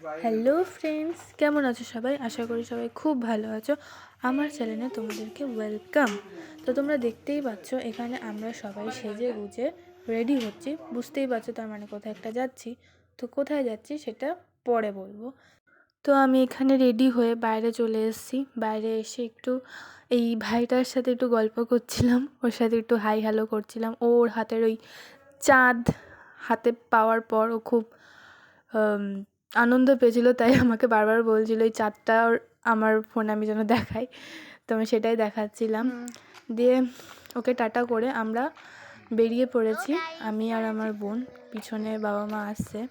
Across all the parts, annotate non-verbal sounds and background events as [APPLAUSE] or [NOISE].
Hello friends কেমন আছো সবাই? আশা করি সবাই খুব ভালো আছো। আমার চ্যানেলে তোমাদেরকে ওয়েলকাম তো তোমরা দেখতেই পাচ্ছ, এখানে আমরা সবাই সেজে গুজে রেডি হচ্ছি। বুঝতেই পারছ তার মানে কোথায় একটা যাচ্ছি। তো কোথায় যাচ্ছি সেটা পরে বলব। তো আমি এখানে রেডি হয়ে বাইরে চলে এসেছি। বাইরে এসে একটু এই ভাইটার সাথে একটু গল্প করছিলাম। ওর সাথে একটু হাই হ্যালো করছিলাম। ওর হাতের ওই চাঁদ হাতে পাওয়ার পর ও খুব আনন্দ পেয়েছিল তাই আমাকে বারবার বলছিল এই চাঁদটা ওর- আমার ফোনে আমি যেন দেখাই। তো আমি সেটাই দেখাচ্ছিলাম। দিয়ে ওকে টাটা করে আমরা বেরিয়ে পড়েছি আমি আর আমার বোন। পিছনে বাবা মা আসছে।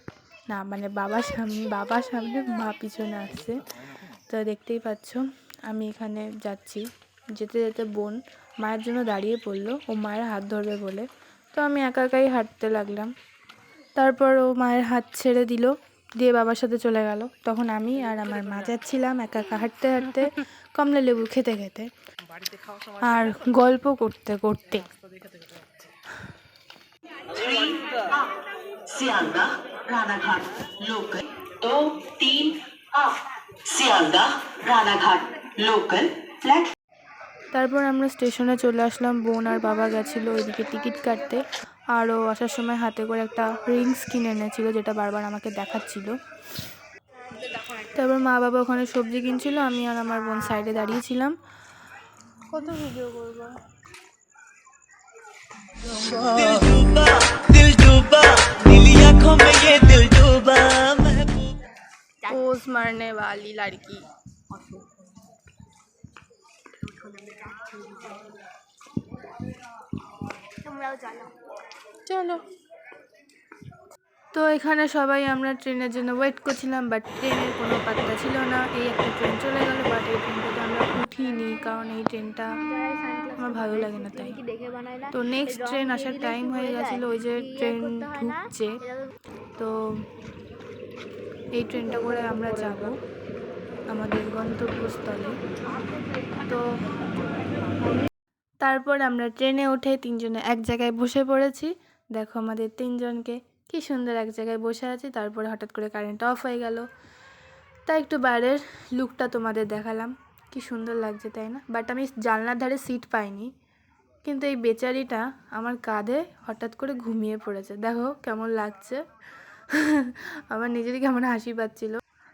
না মানে বাবা সামনে বাবা সামনে মা পিছনে আসছে। তো দেখতেই পাচ্ছ আমি এখানে যাচ্ছি। যেতে যেতে বোন মায়ের জন্য দাঁড়িয়ে পড়ল ও মায়ের হাত ধরবে বলে। তো আমি একা একাই হাঁটতে লাগলাম। তারপর ও মায়ের হাত ছেড়ে দিল। দিয়ে বাবার সাথে চলে গেল। তখন আমি আর আমার মা যাচ্ছিলাম একা একা হাঁটতে হাঁটতে কমলা লেবু খেতে খেতে। আর গল্প করতে করতে। তারপর আমরা স্টেশনে চলে আসলাম। বোন আর বাবা গেছিল ওইদিকে টিকিট কাটতে। আরও আসার সময় হাতে করে একটা রিংস কিনে এনেছিল যেটা বারবার আমাকে দেখাচ্ছিল তারপর মা বাবা ওখানে সবজি কিনছিল আমি আর আমার বোন সাইডে দাঁড়িয়েছিলাম কত ভিডিও করবো दिल डूबा दिल डूबा नीली आंखों में ये दिल डूबा महबूब पोज मारने वाली लड़की চলো। তো এখানে সবাই আমরা ট্রেনের জন্য ওয়েট করছিলাম বাট ট্রেনের কোনো পাত্তা ছিল না। এই একটা ট্রেন চলে গেল বাট এই ট্রেনটাতে আমরা উঠিনি, কারণ এই ট্রেনটা আমার ভালো লাগে না তাই। তো নেক্সট ট্রেন আসার টাইম হয়ে গেছিল, ওই যে ট্রেন ঢুকছে। তো এই ট্রেনটা করে আমরা যাব আমাদের গন্তব্যস্থলে। তো তারপর আমরা ট্রেনে উঠে তিনজনে এক জায়গায় বসে পড়েছি। দেখো আমাদের তিনজনকে কি সুন্দর এক জায়গায় বসে আছি, তারপরে হঠাৎ করে কারেন্ট অফ হয়ে গেল। তাই একটু বাইরের লুকটা তোমাদের দেখালাম। কি সুন্দর লাগছে, তাই না? বাট আমি জানলার ধারে সিট পাইনি। কিন্তু এই বেচারিটা আমার কাঁধে হঠাৎ করে ঘুমিয়ে পড়েছে। দেখো কেমন লাগছে। [LAUGHS] আমার নিজেরই কেমন হাসি পাচ্ছিল।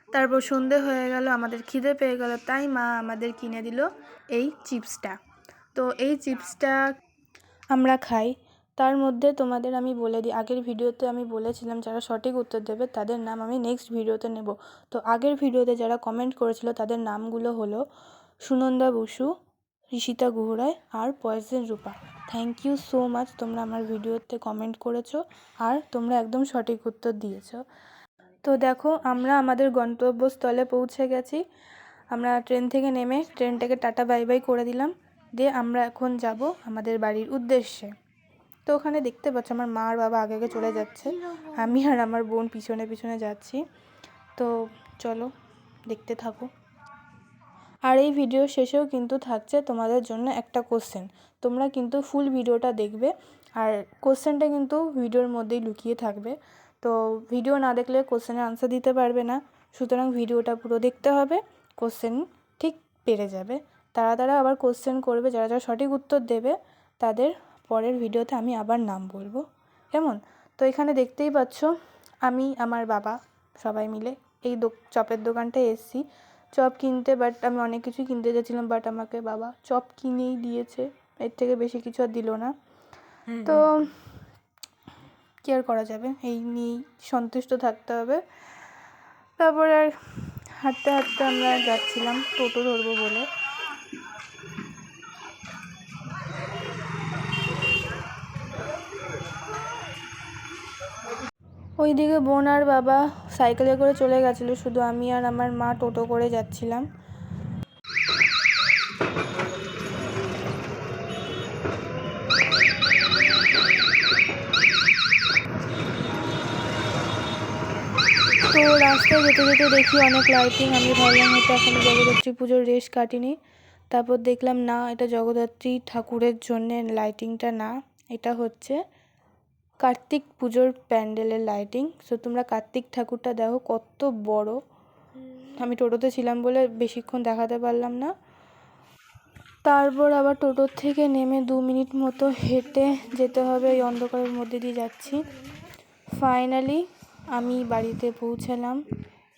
তারপর সন্ধে হয়ে গেল, আমাদের খিদে পেয়ে গেল। তাই মা আমাদের কিনে দিল এই চিপসটা তো এই চিপসটা আমরা খাই। তার মধ্যে তোমাদের আমি বলে দিই, আগের ভিডিওতে আমি বলেছিলাম যারা সঠিক উত্তর দেবে তাদের নাম আমি নেক্সট ভিডিওতে নেব। তো আগের ভিডিওতে যারা কমেন্ট করেছিল তাদের নামগুলো হলো সুনন্দা বসু, ঋষিতা গুহরায় আর পয়সেন Rupa. Thank you so much তোমরা আমার ভিডিওতে কমেন্ট করেছ আর তোমরা একদম সঠিক উত্তর দিয়েছ। তো দেখো, আমরা আমাদের গন্তব্যস্থলে পৌঁছে গেছি। আমরা ট্রেন থেকে নেমে ট্রেনটাকে টাটা বাই বাই করে দিলাম। দিয়ে আমরা এখন যাব আমাদের বাড়ির উদ্দেশ্যে। তো ওখানে দেখতে পাচ্ছ, আমার মা আর বাবা আগে আগে চলে যাচ্ছে। আমি আর আমার বোন পিছনে পিছনে যাচ্ছি। তো চলো, দেখতে থাকো। আর এই ভিডিও শেষেও কিন্তু থাকছে তোমাদের জন্য একটা কোশ্চেন তোমরা কিন্তু ফুল ভিডিওটা দেখবে। আর কোশ্চেনটা কিন্তু ভিডিওর মধ্যেই লুকিয়ে থাকবে। তো ভিডিও না দেখলে কোশ্চেনের আনসার দিতে পারবে না। সুতরাং ভিডিওটা পুরো দেখতে হবে। কোশ্চেন ঠিক পেরে যাবে। তারা তারা আবার কোশ্চেন করবে, যারা যারা সঠিক উত্তর দেবে, তাদের পরের ভিডিওতে আমি আবার নাম বলব। কেমন? তো এখানে দেখতেই পাচ্ছ আমি আমার বাবা সবাই মিলে এই দো চপের দোকানটায় এসেছি। চপ কিনতে বাট আমি অনেক কিছুই কিনতে যাচ্ছিলাম বাট আমাকে বাবা চপ কিনেই দিয়েছে। এর থেকে বেশি কিছু আর দিল না। তো কি আর করা যাবে? এই নিয়েই সন্তুষ্ট থাকতে হবে। তারপর আর হাঁটতে হাঁটতে আমরা যাচ্ছিলাম টোটো ধরবো বলে। ওইদিকে বোন আর বাবা সাইকেলে করে চলে গেছিল, শুধু আমি আর আমার মা টোটো করে যাচ্ছিলাম। তো রাস্তায় যেতে যেতে দেখি অনেক লাইটিং আমি ভাবলাম হয়তো এখনও জগদ্ধাত্রী পুজোর রেশ কাটিনি। তারপর দেখলাম না, এটা জগদ্ধাত্রী ঠাকুরের জন্যে লাইটিংটা না, এটা হচ্ছে কার্তিক পুজোর প্যান্ডেলের লাইটিং সো তোমরা কার্তিক ঠাকুরটা দেখো, কত বড়। আমি টোটোতে ছিলাম বলে বেশিক্ষণ দেখাতে পারলাম না। তারপর আবার টোটোর থেকে নেমে দু মিনিট মতো হেঁটে যেতে হবে, এই অন্ধকারের মধ্যে দিয়ে যাচ্ছি। ফাইনালি আমি বাড়িতে পৌঁছালাম।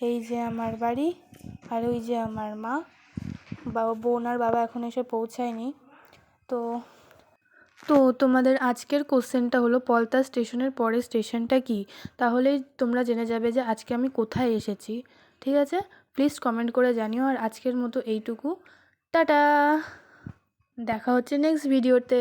এই যে আমার বাড়ি আর ওই যে আমার মা। বাবা বোন আর বাবা এখন এসে পৌঁছায়নি। তো তো তোমাদের আজকের কোশ্চেনটা হলো পলতা স্টেশনের পরের স্টেশনটা কি? তাহলেই তোমরা জেনে যাবে যে আজকে আমি কোথায় এসেছি, ঠিক আছে? প্লিজ কমেন্ট করে জানিও আর আজকের মতো এইটুকু। টাটা! দেখা হচ্ছে নেক্সট ভিডিওতে